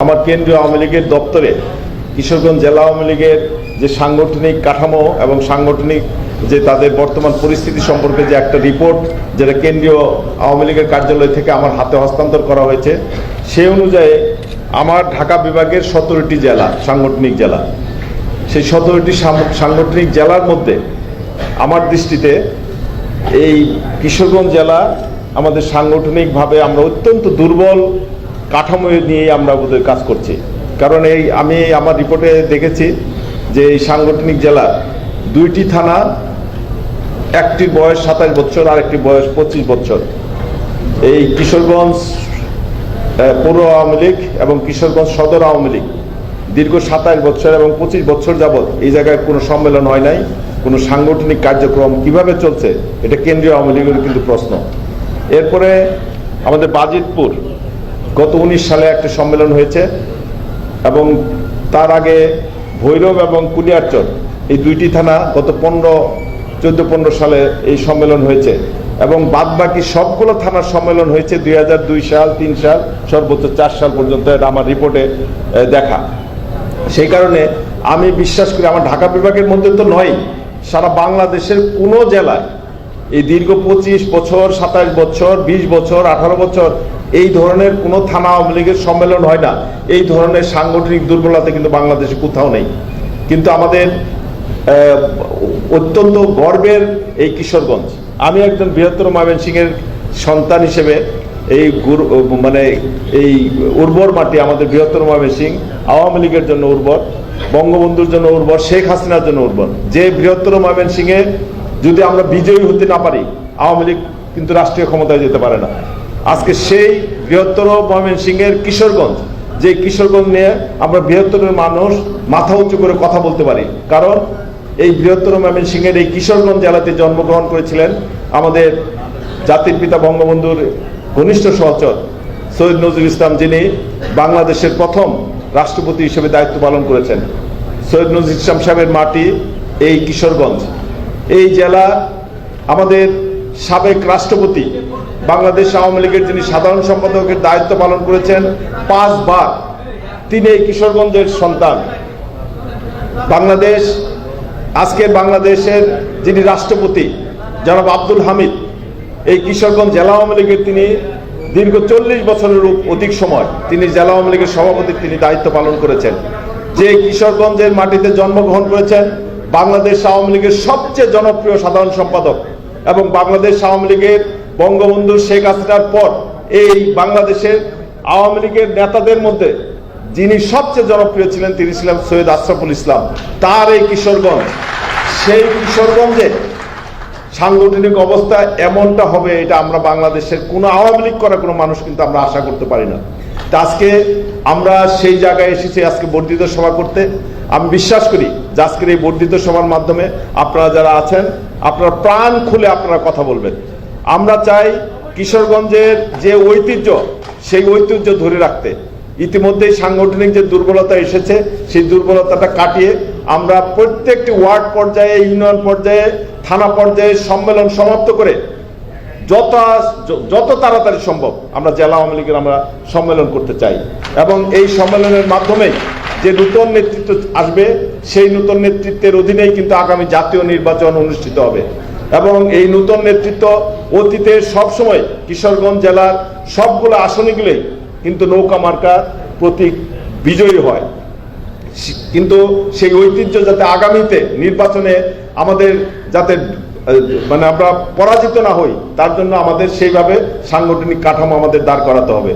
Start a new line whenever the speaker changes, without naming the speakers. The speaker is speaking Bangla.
আমার কেন্দ্রীয় আওয়ামী লীগের দপ্তরে কিশোরগঞ্জ জেলা আওয়ামী লীগের যে সাংগঠনিক কাঠামো এবং সাংগঠনিক যে তাদের বর্তমান পরিস্থিতি সম্পর্কে যে একটা রিপোর্ট যেটা কেন্দ্রীয় আওয়ামী লীগের কার্যালয় থেকে আমার হাতে হস্তান্তর করা হয়েছে, সে অনুযায়ী আমার ঢাকা বিভাগের সতেরোটি জেলা, সাংগঠনিক জেলা। সেই সতেরোটি সাংগঠনিক জেলার মধ্যে আমার দৃষ্টিতে এই কিশোরগঞ্জ জেলা আমাদের সাংগঠনিকভাবে আমরা অত্যন্ত দুর্বল কাঠামো নিয়ে আমরা ওদের কাজ করছি। কারণ এই আমি আমার রিপোর্টে দেখেছি যে এই সাংগঠনিক জেলা দুইটি থানা একটির বয়স সাতাশ বছর আর একটি বয়স পঁচিশ বছর। এই কিশোরগঞ্জ পৌর আওয়ামী লীগ এবং কিশোরগঞ্জ সদর আওয়ামী লীগ দীর্ঘ সাতাশ বছর এবং পঁচিশ বছর যাবৎ এই জায়গায় কোনো সম্মেলন হয় নাই, কোনো সাংগঠনিক কার্যক্রম কীভাবে চলছে, এটা কেন্দ্রীয় আওয়ামী লীগের কিন্তু প্রশ্ন। এরপরে আমাদের বাজিতপুর গত উনিশ সালে একটা সম্মেলন হয়েছে এবং তার আগে ভৈরব এবং কুলিয়ারচর এই দুইটি থানা গত পনেরো, চোদ্দ, পনেরো সালে এই সম্মেলন হয়েছে এবং বাদবাকি সবগুলো থানার সম্মেলন হয়েছে দুই দুই সাল, তিন সাল, সর্বোচ্চ চার সাল পর্যন্ত, এটা আমার রিপোর্টে দেখা। সেই কারণে আমি বিশ্বাস করি, আমার ঢাকা বিভাগের মধ্যে তো নয় সারা বাংলাদেশের কোনো জেলায় এই দীর্ঘ পঁচিশ বছর, সাতাশ বছর, বিশ বছর, আঠারো বছর এই ধরনের কোনো থানা আওয়ামী লীগের সম্মেলন হয় না। এই ধরনের সাংগঠনিক দুর্বলতা কিন্তু বাংলাদেশে কোথাও নেই। কিন্তু আমাদের অত্যন্ত গর্বের এই কিশোরগঞ্জ। আমি একজন বৃহত্তর ময়মনসিংহের সন্তান হিসেবে এই গুরু মানে এই উর্বর মাটি আমাদের বৃহত্তর ময়মনসিংহ, আওয়ামী লীগের জন্য উর্বর, বঙ্গবন্ধুর জন্য উর্বর, শেখ হাসিনার জন্য উর্বর। যে বৃহত্তর ময়মনসিংহে যদি আমরা বিজয়ী হতে না পারি, আওয়ামী লীগ কিন্তু রাষ্ট্রীয় ক্ষমতায় যেতে পারে না। আজকে সেই বৃহত্তর ময়মনসিংহের কিশোরগঞ্জ, যে কিশোরগঞ্জ নিয়ে আমরা বৃহত্তরের মানুষ মাথা উঁচু করে কথা বলতে পারি, কারণ এই বৃহত্তর ময়মনসিংহের এই কিশোরগঞ্জ জেলাতে জন্মগ্রহণ করেছিলেন আমাদের জাতির পিতা বঙ্গবন্ধুর ঘনিষ্ঠ সহচর সৈয়দ নজরুল ইসলাম, যিনি বাংলাদেশের প্রথম রাষ্ট্রপতি হিসেবে দায়িত্ব পালন করেছেন। সৈয়দ নজরুল ইসলাম সাহেবের মাটি এই কিশোরগঞ্জ। এই জেলা আমাদের সাবেক রাষ্ট্রপতি, বাংলাদেশ আওয়ামী লীগের যিনি সাধারণ সম্পাদকের দায়িত্ব পালন করেছেন, পাঁচবার তিনি এই কিশোরগঞ্জের সন্তান। বাংলাদেশ, আজকে বাংলাদেশের যিনি রাষ্ট্রপতি, জনাব আব্দুল হামিদ, এই কিশোরগঞ্জ জেলা আওয়ামী লীগের তিনি দীর্ঘ চল্লিশ বছরের অধিক সময় তিনি জেলা আওয়ামী লীগের সভাপতি তিনি দায়িত্ব পালন করেছেন। যে কিশোরগঞ্জের মাটিতে জন্মগ্রহণ করেছেন বাংলাদেশ আওয়ামী লীগের সবচেয়ে জনপ্রিয় সাধারণ সম্পাদক এবং বাংলাদেশ আওয়ামী লীগের বঙ্গবন্ধু শেখ হাসিনার পর এই বাংলাদেশের আওয়ামী লীগের নেতাদের মধ্যে যিনি সবচেয়ে জনপ্রিয় ছিলেন, তিনি ছিলেন সৈয়দ আশরাফুল ইসলাম। তার এই কিশোরগঞ্জ, সেই কিশোরগঞ্জে সাংগঠনিক অবস্থা এমনটা হবে এটা আমরা বাংলাদেশের কোনো আওয়ামী লীগ করা কোনো মানুষ কিন্তু আমরা আশা করতে পারি না। আজকে আমরা সেই জায়গায় এসেছি, আজকে বর্ধিত সভা করতে। আমি বিশ্বাস করি যে আজকের এই বর্ধিত সভার মাধ্যমে আপনারা যারা আছেন, আপনারা প্রাণ খুলে আপনারা কথা বলবেন। আমরা চাই কিশোরগঞ্জের যে ঐতিহ্য, সেই ঐতিহ্য ধরে রাখতে। ইতিমধ্যেই সাংগঠনিক যে দুর্বলতা এসেছে, সেই দুর্বলতাটা কাটিয়ে আমরা প্রত্যেকটি ওয়ার্ড পর্যায়ে, ইউনিয়ন পর্যায়ে, থানা পর্যায়ে সম্মেলন সমাপ্ত করে যত যত তাড়াতাড়ি সম্ভব আমরা জেলা আওয়ামী লীগের আমরা সম্মেলন করতে চাই। এবং এই সম্মেলনের মাধ্যমে যে নূতন নেতৃত্ব আসবে, সেই নূতন নেতৃত্বের অধীনেই কিন্তু আগামী জাতীয় নির্বাচন অনুষ্ঠিত হবে। এবং এই নূতন নেতৃত্ব অতীতে সবসময় কিশোরগঞ্জ জেলার সবগুলো আসনগুলোই কিন্তু নৌকা মার্কা প্রতীক বিজয়ী হয়। কিন্তু সেই ঐতিহ্য যাতে আগামীতে নির্বাচনে আমাদের যাতে মানে আমরা পরাজিত না হই, তার জন্য আমাদের সেইভাবে সাংগঠনিক কাঠামো আমাদের দাঁড় করাতে হবে।